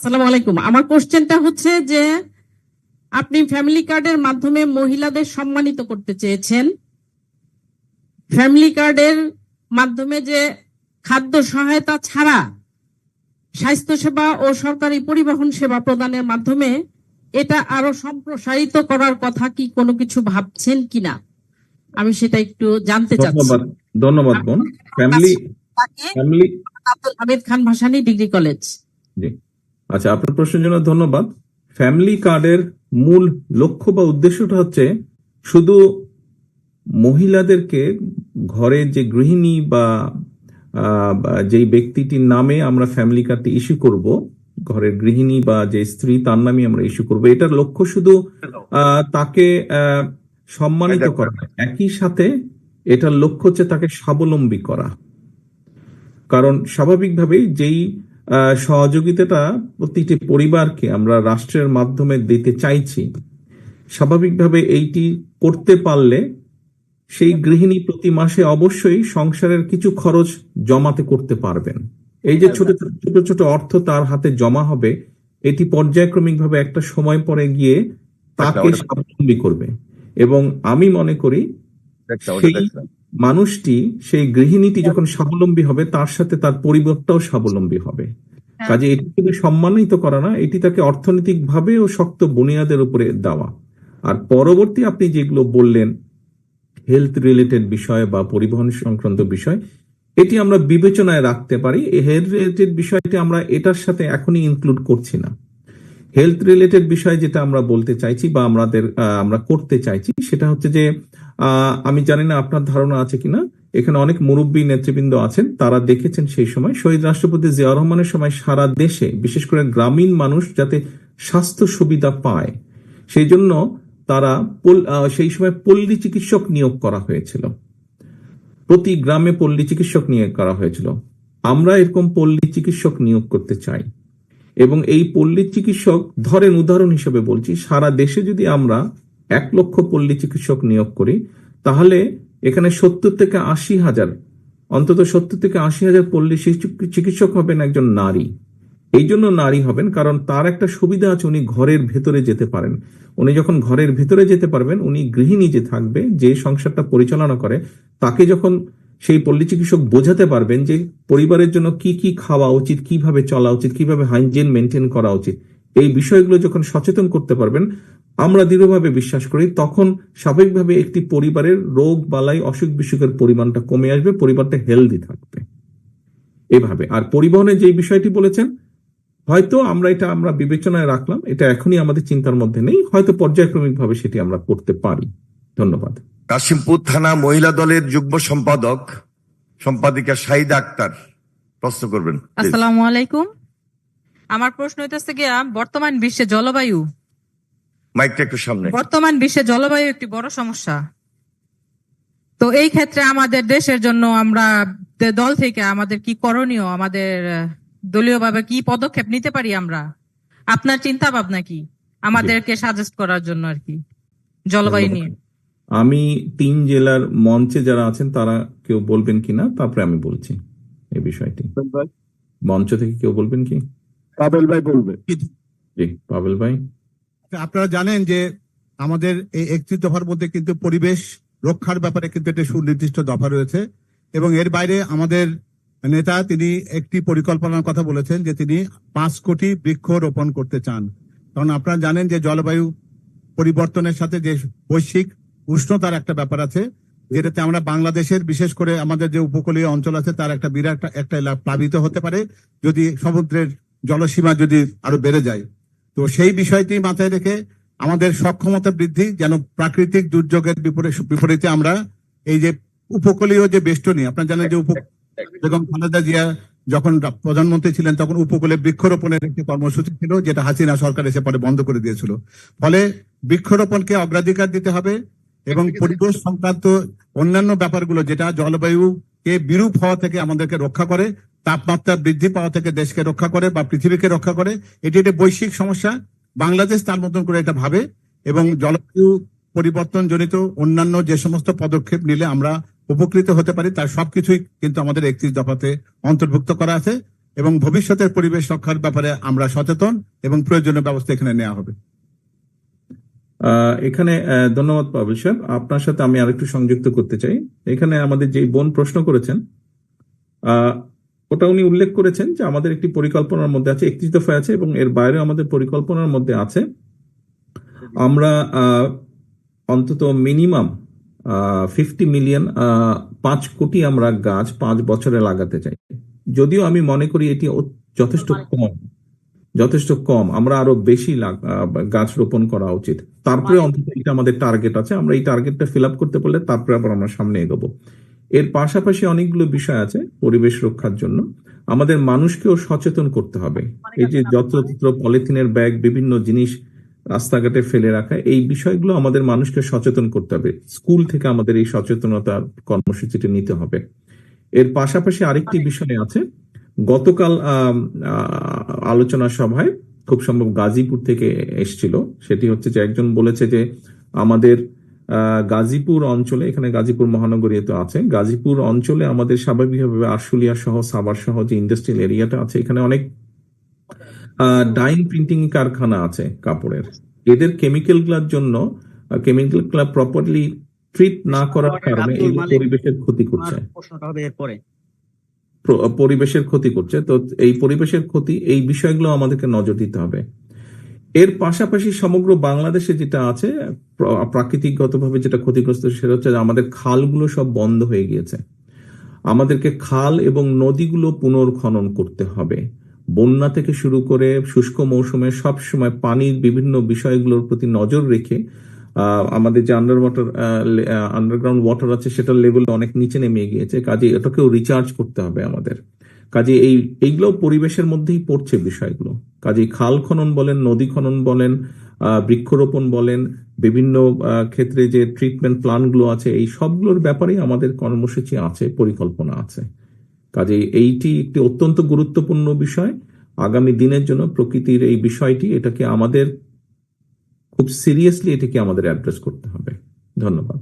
আসসালামু আলাইকুম। আমার কোশ্চেনটা হচ্ছে যে আপনি ফ্যামিলি কার্ডের মাধ্যমে মহিলাদের সম্মানিত করতে চেয়েছেন। ফ্যামিলি কার্ডের মাধ্যমে যে খাদ্য সহায়তা ছাড়া স্বাস্থ্যসেবা ও সরকারি পরিবহন সেবা প্রদানের মাধ্যমে এটা আরও সম্প্রসারিত করার কথা কি কোনো কিছু ভাবছেন কিনা? আমি সেটা একটু জানতে চাচ্ছি। ধন্যবাদ বোন। Family family Abdul Hamid Khan Bhasani degree college. জি। আচ্ছা আপনার প্রশ্নের জন্য ধন্যবাদ। ফ্যামিলি কার্ডের মূল লক্ষ্য বা উদ্দেশ্যটা হচ্ছে শুধু মহিলাদেরকে ঘরের যে গৃহিণী বা যেই ব্যক্তিটির নামে আমরা ফ্যামিলি কার্ডটি ইস্যু করব ঘরের গৃহিণী বা যে স্ত্রী তার নামে আমরা ইস্যু করব এটার লক্ষ্য শুধু আহ, তাকে আহ, সম্মানিত করা একই সাথে এটার লক্ষ্য হচ্ছে তাকে স্বাবলম্বী করা। কারণ স্বাভাবিকভাবেই যেই সহযোগিতাটা প্রতিটি পরিবারকে আমরা রাষ্ট্রের মাধ্যমে দিতে চাইছি। স্বাভাবিকভাবে এইটি করতে পারলে সেই গৃহিণী প্রতি মাসে অবশ্যই সংসারের কিছু খরচ জমাতে করতে পারবেন। এই যে ছোট ছোট ছোট ছোট অর্থ তার হাতে জমা হবে এটি পর্যায়ক্রমিকভাবে একটা সময় পরে গিয়ে তাকে স্বাবলম্বী করবে। এবং আমি মনে করি সেই মানুষটি সেই গৃহিণীটি যখন স্বাবলম্বী হবে তার সাথে তার পরিবারটাও স্বাবলম্বী হবে। কাজে এটি শুধু সম্মানিত করা না এটি তাকে অর্থনৈতিক ভাবে ও শক্ত বুনিয়াদের উপরে দেওয়া। আর পরবর্তী আপনি যেগুলো বললেন হেলথ রিলেটেড বিষয় বা পরিবহন সংক্রান্ত বিষয় এটি আমরা বিবেচনায় রাখতে পারি। এই হেলথ রিলেটেড বিষয়টি আমরা এটার সাথে এখনই ইনক্লুড করছি না। হেলথ রিলেটেড বিষয় যেটা আমরা বলতে চাইছি বা আমাদের আহ, আমরা করতে চাইছি সেটা হচ্ছে যে আহ, আমি জানি না আপনার ধারণা আছে কিনা। এখানে অনেক মুরব্বী নেতৃবৃন্দ আছেন, তারা দেখেছেন সেই সময়। শহীদ রাষ্ট্রপতি জিয়া রহমানের সময় সারা দেশে, বিশেষ করে গ্রামীণ মানুষ যাতে স্বাস্থ্য সুবিধা পায়, সেই জন্য তারা সেই সময় পল্লী চিকিৎসক নিয়োগ করা হয়েছিল। প্রতি গ্রামে পল্লী চিকিৎসক নিয়োগ করা হয়েছিল। আমরা এরকম পল্লী চিকিৎসক নিয়োগ করতে চাই। এবং এই পল্লী চিকিৎসক ধরেন, উদাহরণ হিসেবে বলছি, সারা দেশে যদি আমরা এক লক্ষ পল্লী চিকিৎসক নিয়োগ করি, তাহলে এখানে সত্তর থেকে আশি হাজার, অন্তত সত্তর থেকে আশি হাজার পল্লী চিকিৎসক হবেন একজন নারী। এই জন্য নারী হবেন, কারণ তার একটা সুবিধা আছে, উনি ঘরের ভেতরে যেতে পারেন। উনি যখন ঘরের ভেতরে যেতে পারবেন, উনি গৃহিণী যে থাকবে, যে সংসারটা পরিচালনা করে, তাকে যখন সেই পল্লী চিকিৎসক বোঝাতে পারবেন যে পরিবারের জন্য কি কি খাওয়া উচিত, কীভাবে চলা উচিত, কীভাবে হাইজিন মেনটেন করা উচিত, এই বিষয়গুলো যখন সচেতন করতে পারবেন আমরা দৃঢ়ভাবে বিশ্বাস করি তখন স্বাভাবিকভাবে একটি পরিবারের রোগ বালাই অসুখ বিসুখের পরিমাণটা কমে আসবে পরিবারটা হেলদি থাকবে। এভাবে। আর পরিবহনের যে বিষয়টি বলেছেন হয়তো আমরা এটা আমরা বিবেচনায় রাখলাম এটা এখনই আমাদের চিন্তার মধ্যে নেই হয়তো পর্যায়ক্রমিকভাবে সেটি আমরা করতে পারি। ধন্যবাদ। কাশিমপুর থানা মহিলা দলের যুগ্ম সম্পাদক সম্পাদিকা শাহিদা আক্তার প্রশ্ন করবেন। আসসালামু আলাইকুম। আমার প্রশ্ন হইতেছে গিয়া বর্তমান বিশ্বে জলবায়ু মাইকটা একটু সামনে। বর্তমান বিশ্বে জলবায়ু একটি বড় সমস্যা। তো এই ক্ষেত্রে আমাদের দেশের জন্য আমরা দল থেকে আমাদের কি করণীয় আমাদের দলীয় ভাবে কি পদক্ষেপ নিতে পারি আমরা? আপনার চিন্তা ভাবনা কি? আমাদেরকে সাজেস্ট করার জন্য আর কি জলবায়ু নিয়ে। আমি তিন জেলার মঞ্চে যারা আছেন তারা কেউ বলবেন কিনা তারপরে আমি বলছি এই বিষয়টি। মঞ্চ থেকে কেউ বলবেন কি? পাবেল ভাই বলবে। জি পাবেল ভাই। আপনারা জানেন যে আমাদের এই একত্রিশ দফার মধ্যে কিন্তু পরিবেশ রক্ষার ব্যাপারে কিন্তু একটা সুনির্দিষ্ট দফা রয়েছে এবং এর বাইরে আমাদের নেতা তিনি একটি পরিকল্পনার কথা বলেছেন যে তিনি পাঁচ কোটি বৃক্ষ রোপণ করতে চান। কারণ আপনারা জানেন যে জলবায়ু পরিবর্তনের সাথে যে বৈশ্বিক উষ্ণতার একটা ব্যাপার আছে, যেটাতে আমরা বাংলাদেশের বিশেষ করে আমাদের যে উপকূলীয় অঞ্চল আছে তার একটা বিরাট একটা প্লাবিত হতে পারে যদি সমুদ্রের জলসীমা যদি আরও বেড়ে যায়। তো সেই বিষয়টি মাথায় রেখে আমাদের সক্ষমতা বৃদ্ধি, যেন প্রাকৃতিক দুর্যোগের বিপরীতে আমরা এই যে উপকূলীয় যে বেষ্টনী, আপনারা জানেন যে উপ বেগম খালেদা জিয়া যখন প্রধানমন্ত্রী ছিলেন, তখন উপকূলে বৃক্ষরোপণের একটি কর্মসূচি ছিল, যেটা হাসিনা সরকার এসে পরে বন্ধ করে দিয়েছিল। ফলে বৃক্ষরোপণকে অগ্রাধিকার দিতে হবে এবং পরিবেশ সংক্রান্ত অন্যান্য ব্যাপারগুলো, যেটা জলবায়ুকে বিরূপ হওয়া থেকে আমাদেরকে রক্ষা করে তাপমাত্রা বৃদ্ধি পাওয়া থেকে দেশকে রক্ষা করে বা পৃথিবীকে রক্ষা করে, এটি একটি বৈশ্বিক সমস্যা। বাংলাদেশ তার মতন করে এটা ভাবে এবং জলবায়ু পরিবর্তন জনিত অন্যান্য যে সমস্ত পদক্ষেপ নিলে আমরা উপকৃত হতে পারি, তার সবকিছুই কিন্তু আমাদের একত্রিশ দফাতে অন্তর্ভুক্ত করা আছে এবং ভবিষ্যতের পরিবেশ রক্ষার ব্যাপারে আমরা সচেতন এবং প্রয়োজনীয় ব্যবস্থা এখানে নেওয়া হবে। এখানে ধন্যবাদ পাবেল সাহেব। আপনার সাথে আমি আরেকটু সংযুক্ত করতে চাই। এখানে আমাদের যে বোন প্রশ্ন করেছেন ওটা উনি উল্লেখ করেছেন যে আমাদের একটি পরিকল্পনার মধ্যে আছে একত্রিশ দফায় আছে এবং এর বাইরে আমাদের পরিকল্পনার মধ্যে আছে। আমরা অন্তত মিনিমাম ফিফটি মিলিয়ন পাঁচ কোটি আমরা গাছ পাঁচ বছরে লাগাতে চাই। যদিও আমি মনে করি এটি যথেষ্ট কম যথেষ্ট কম। আমরা আরও বেশি গাছ রোপণ করা উচিত। তারপরে অন্তত এটা আমাদের টার্গেট আছে। আমরা এই টার্গেটটা ফিল আপ করতে পারলে তারপরে আবার আমরা সামনে এগোবো। এর পাশাপাশি অনেকগুলো বিষয় আছে পরিবেশ রক্ষার জন্য। আমাদের মানুষকেও সচেতন করতে হবে। এই যে যত্রতত্র পলিথিনের ব্যাগ বিভিন্ন জিনিস রাস্তাঘাটে ফেলে রাখা এই বিষয়গুলো আমাদের মানুষকে সচেতন করতে হবে। স্কুল থেকে আমাদের এই সচেতনতার কর্মসূচিটি নিতে হবে। এর পাশাপাশি আরেকটি বিষয় আছে। গতকাল আহ, আলোচনা সভায় খুব সম্ভব গাজীপুর থেকে এসছিল। সেটি হচ্ছে যে একজন বলেছে যে আমাদের গাজীপুর অঞ্চলে এখানে গাজীপুর মহানগরী তো আছে গাজীপুর অঞ্চলে আমাদের স্বাভাবিকভাবে আশুলিয়া সহ সাভার সহ যে ইন্ডাস্ট্রিয়াল এরিয়াটা আছে এখানে অনেক ডাইং প্রিন্টিং কারখানা আছে কাপড়ের। এদের কেমিক্যালগুলার জন্য কেমিক্যালগুলা প্রপারলি ট্রিট না করার কারণে এই পরিবেশের ক্ষতি করছে। প্রশ্নটা হবে এরপরে। পরিবেশের ক্ষতি করছে তো এই পরিবেশের ক্ষতি এই বিষয়গুলো আমাদেরকে নজর দিতে হবে। এর পাশাপাশি সমগ্র বাংলাদেশে যেটা আছে, প্র- প্রাকৃতিকগতভাবে যেটা ক্ষতিগ্রস্ত, সেটা হচ্ছে আমাদের খালগুলো সব বন্ধ হয়ে গিয়েছে। আমাদেরকে খাল এবং নদীগুলো পুনর্খনন করতে হবে। বন্যা থেকে শুরু করে শুষ্ক মৌসুমে সব সময় পানির বিভিন্ন বিষয়গুলোর প্রতি নজর রেখে আমাদের যে আন্ডার ওয়াটার আন্ডারগ্রাউন্ড ওয়াটার আছে, সেটার লেভেল অনেক নিচে নেমে গিয়েছে। কাজে এটাকেও রিচার্জ করতে হবে আমাদের। কাজে এই, এইগুলো পরিবেশের মধ্যেই পড়ছে বিষয়গুলো। কাজে খাল খনন বলেন, নদী খনন বলেন বৃক্ষরোপণ বলেন, বিভিন্ন ক্ষেত্রে যে ট্রিটমেন্ট প্ল্যানগুলো আছে, এই সবগুলোর ব্যাপারেই আমাদের কর্মসূচি আছে, পরিকল্পনা আছে। কাজে এইটি একটি অত্যন্ত গুরুত্বপূর্ণ বিষয়। আগামী দিনের জন্য প্রকৃতির এই বিষয়টি, এটাকে আমাদের খুব সিরিয়াসলি এটাকে আমাদের অ্যাড্রেস করতে হবে। ধন্যবাদ।